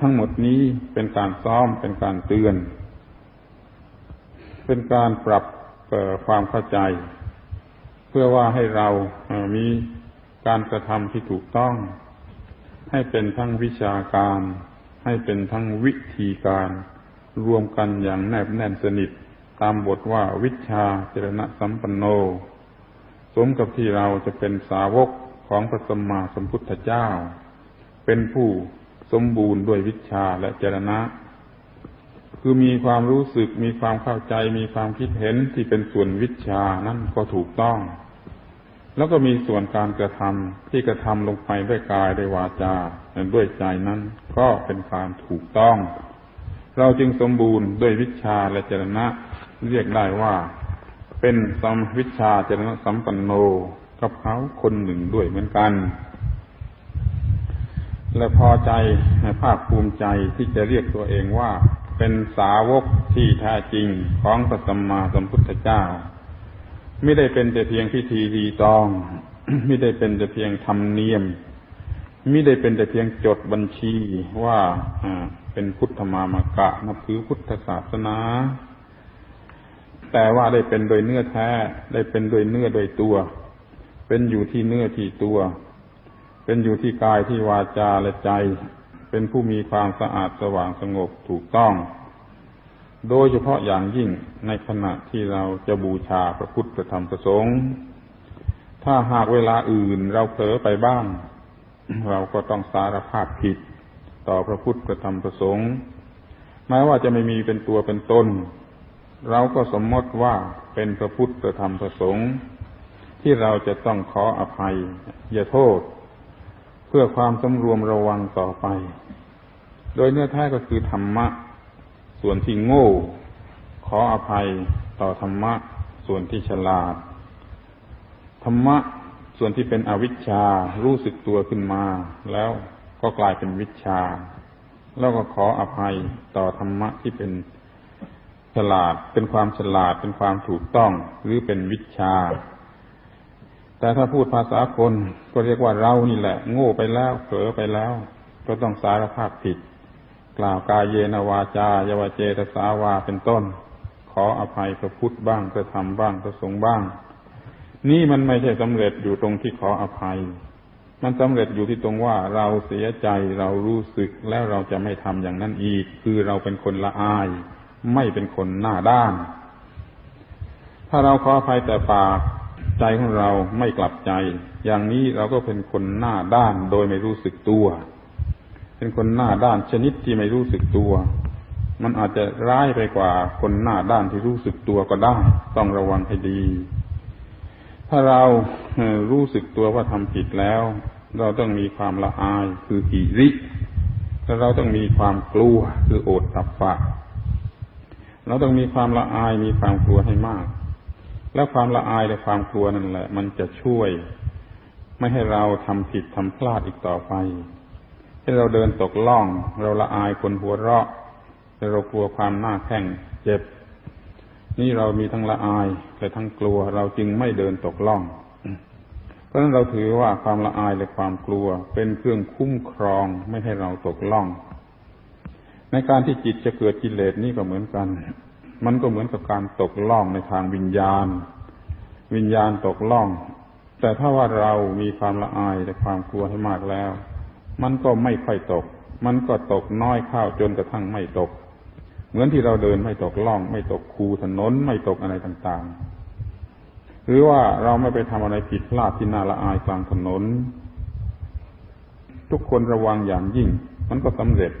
ทั้งหมดนี้เป็นการซ้อมเป็นการเตือน เป็นการปรับความเข้าใจ เพื่อว่าให้เรามีการกระทำที่ถูกต้อง ให้เป็นทั้งวิชาการ ให้เป็นทั้งวิธีการ รวมกันอย่างแนบแน่นสนิท ตามบทว่าวิชาเจรณะสัมปันโน สมกับที่เราจะเป็นสาวกของพระสัมมาสัมพุทธเจ้า เป็นผู้ สมบูรณ์ด้วยวิชาและเจรณะ คือมีความรู้สึกมีความเข้าใจ มีความคิดเห็นที่เป็นส่วนวิชานั่นก็ถูกต้อง แล้วก็มีส่วนการกระทำที่กระทำลงไปด้วยกายด้วยวาจาด้วยใจนั้นก็เป็นการถูกต้อง เราจึงสมบูรณ์ด้วยวิชาและเจรณะ เรียกได้ว่า เป็นสัมวิชาเจรณะสัมปันโนกับเขาคนหนึ่งด้วยเหมือนกัน และพอใจภาคภูมิใจที่จะเรียกตัวเองว่าเป็นสาวกที่แท้จริงของพระสัมมาสัมพุทธเจ้า ไม่ได้เป็นแต่เพียงพิธีรีตอง ไม่ได้เป็นแต่เพียงธรรมเนียม ไม่ได้เป็นแต่เพียงจดบัญชีว่าเป็นพุทธมามกะนับถือพุทธศาสนา แต่ว่าได้เป็นโดยเนื้อแท้ ได้เป็นโดยเนื้อโดยตัว เป็นอยู่ที่เนื้อที่ตัว เป็นอยู่ที่กายที่วาจาและใจ เป็นผู้มีความสะอาดสว่างสงบถูกต้อง โดยเฉพาะอย่างยิ่งในขณะที่เราจะบูชาพระพุทธธรรมประสงค์ถ้าหากเวลาอื่นเราเผลอไปบ้าง เราก็ต้องสารภาพผิดต่อพระพุทธธรรมประสงค์แม้ว่าจะไม่มีเป็นตัวเป็นตนเราก็สมมติว่าเป็นพระพุทธธรรมประสงค์ที่เราจะต้องขออภัยอย่าโทษ เพื่อความสำรวมระวังต่อไป โดยเนื้อแท้ก็คือธรรมะ ส่วนที่โง่ ขออภัยต่อธรรมะ ส่วนที่ฉลาด ธรรมะส่วนที่เป็นอวิชชารู้สึกตัวขึ้นมา แล้วก็กลายเป็นวิชา แล้วก็ขออภัยต่อธรรมะที่เป็นฉลาดเป็นความฉลาดเป็นความถูกต้องหรือเป็นวิชา แต่ถ้าพูดภาษาคนก็เรียกว่าเรานี่แหละ โง่ไปแล้วเผลอไปแล้ว ก็ต้องสารภาพผิด กล่าวกายเยนวาจายวาเจตสาวาเป็นต้น ขออภัยพระพุทธบ้างพระธรรมบ้างพระสงฆ์บ้าง นี่มันไม่ใช่สำเร็จอยู่ตรงที่ขออภัย มันสำเร็จอยู่ที่ตรงว่าเราเสียใจเรารู้สึกแล้วเราจะไม่ทำอย่างนั้นอีก คือเราเป็นคนละอาย ไม่เป็นคนหน้าด้าน ถ้าเราขออภัยแต่ปาก ใจของเราไม่กลับใจ อย่างนี้เราก็เป็นคนหน้าด้านโดยไม่รู้สึกตัว เป็นคนหน้าด้านชนิดที่ไม่รู้สึกตัว มันอาจจะร้ายไปกว่าคนหน้าด้านที่รู้สึกตัวก็ได้ ต้องระวังให้ดี ถ้าเรารู้สึกตัวว่าทำผิดแล้ว เราต้องมีความละอายคือหิริและเราต้องมีความกลัวคือโอดตับฝะเราต้องมีความละอายมีความกลัวให้มาก แล้วความละอายและความกลัวนั่นแหละ มันจะช่วย ไม่ให้เราทำผิดทำพลาดอีกต่อไปให้เราเดินตกล่อง เราละอายคนหัวเราะแต่เรากลัวความหน้าแข้งเจ็บ นี่เรามีทั้งละอายและทั้งกลัว เราจึงไม่เดินตกล่อง เพราะฉะนั้นเราถือว่าความละอายและความกลัว เป็นเครื่องคุ้มครองไม่ให้เราตกล่อง ในการที่จิตจะเกิดกิเลสนี่ก็เหมือนกัน มันก็เหมือนกับการตกล่องในทางวิญญาณ วิญญาณตกล่อง แต่ถ้าว่าเรามีความละอายและความกลัวให้มากแล้ว มันก็ไม่ค่อยตก มันก็ตกน้อยข้าวจนกระทั่งไม่ตก เหมือนที่เราเดินไม่ตกล่อง ไม่ตกคูถนนไม่ตกอะไรต่างๆ หรือว่าเราไม่ไปทำอะไรผิดพลาดที่น่าละอายกลางถนน ทุกคนระวังอย่างยิ่ง มันก็สำเร็จ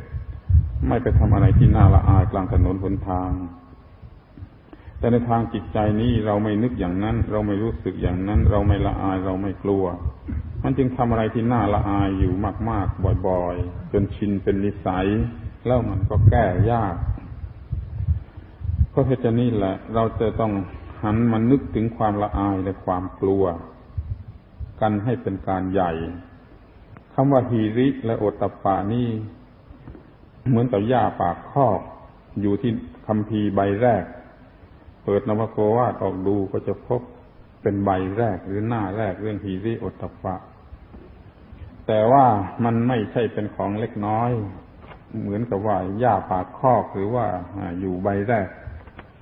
ไม่ไปทำอะไรที่น่าละอายกลางถนนหนทาง แต่ในทางจิตใจนี้เราไม่นึกอย่างนั้น เราไม่รู้สึกอย่างนั้น เราไม่ละอายเราไม่กลัว มันจึงทำอะไรที่น่าละอายอยู่มาก ๆ บ่อย ๆ จนชินเป็นนิสัย แล้วมันก็แก้ยากเพราะเหตุนี้แหละ เราจะต้องหันมานึกถึงความละอายและความกลัว กันให้เป็นการใหญ่คำว่าฮีริและโอตตปานี่ เหมือนกับหญ้าปากคอกอยู่ที่คำพีใบแรก เปิดนวโกวาดออกดูก็จะพบเป็นใบแรกหรือหน้าแรกเรื่องฮีริโอตปะ แต่ว่ามันไม่ใช่เป็นของเล็กน้อย เหมือนกับว่าหญ้าปากคอกหรือว่าอยู่ใบแรก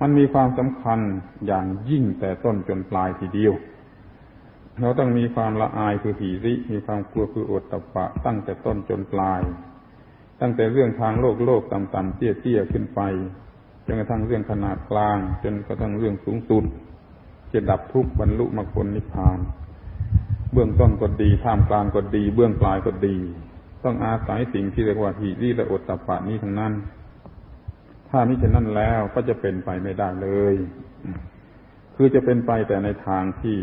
มันมีความสำคัญอย่างยิ่งแต่ต้นจนปลายทีเดียวเราต้องมีความละอายคือหีริ มีความกลัวคืออดตะปะ ตั้งแต่ต้นจนปลาย ตั้งแต่เรื่องทางโลกโลกต่ำๆเตี้ยๆขึ้นไป จนกระทั่งเรื่องขนาดกลาง จนกระทั่งเรื่องสูงสุดจะดับทุกข์บรรลุมรรคผลนิพพาน เบื้องต้นก็ดีท่ามกลางก็ดี เบื้องปลายก็ดี ต้องอาศัยสิ่งที่เรียกว่าหิริและอดตปะนี้ทั้งนั้น ถ้ามิฉะนั้นแล้วก็จะเป็นไปไม่ได้เลย คือจะเป็นไปแต่ในทางที่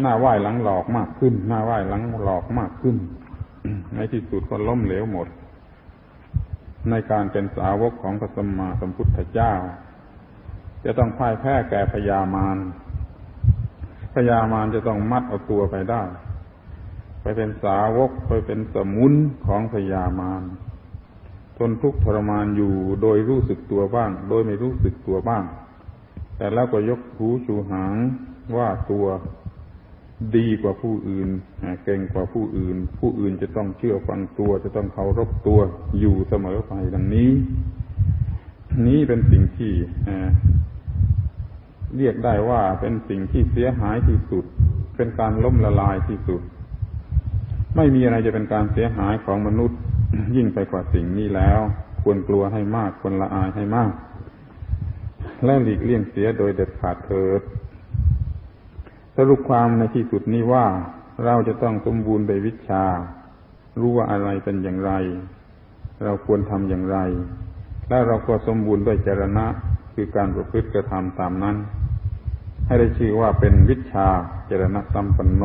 หน้าไหว้หลังหลอกมากขึ้น หน้าไหว้หลังหลอกมากขึ้น ในที่สุดก็ล้มเหลวหมด ในการเป็นสาวกของพระสัมมาสัมพุทธเจ้า จะต้องพ่ายแพ้แก่พยามารพยามารจะต้องมัดเอาตัวไปได้ ไปเป็นสาวกไปเป็นสมุนของพยามารทนทุกข์ทรมานอยู่โดยรู้สึกตัวบ้าง โดยไม่รู้สึกตัวบ้าง แต่แล้วก็ยกหูชูหางว่าตัว ดีกว่าผู้อื่นเก่งกว่าผู้อื่น ผู้อื่นจะต้องเชื่อฟังตัว จะต้องเคารพตัวอยู่เสมอไปดังนี้ นี้เป็นสิ่งที่เรียกได้ว่าเป็นสิ่งที่เสียหายที่สุด เป็นการล้มละลายที่สุด ไม่มีอะไรจะเป็นการเสียหายของมนุษย์ ยิ่งไปกว่าสิ่งนี้แล้ว ควรกลัวให้มากควรละอายให้มาก และหลีกเลี่ยงเสียโดยเด็ดขาดเถิด สรุปความในที่สุดนี้ว่าเราจะต้องสมบูรณ์โดยวิชา รู้ว่าอะไรเป็นอย่างไร เราควรทำอย่างไร และเราก็สมบูรณ์ด้วยจรณะคือการประพฤติกระทำตามนั้น ให้ได้ชื่อว่าเป็นวิชาจรณะตัมปนโน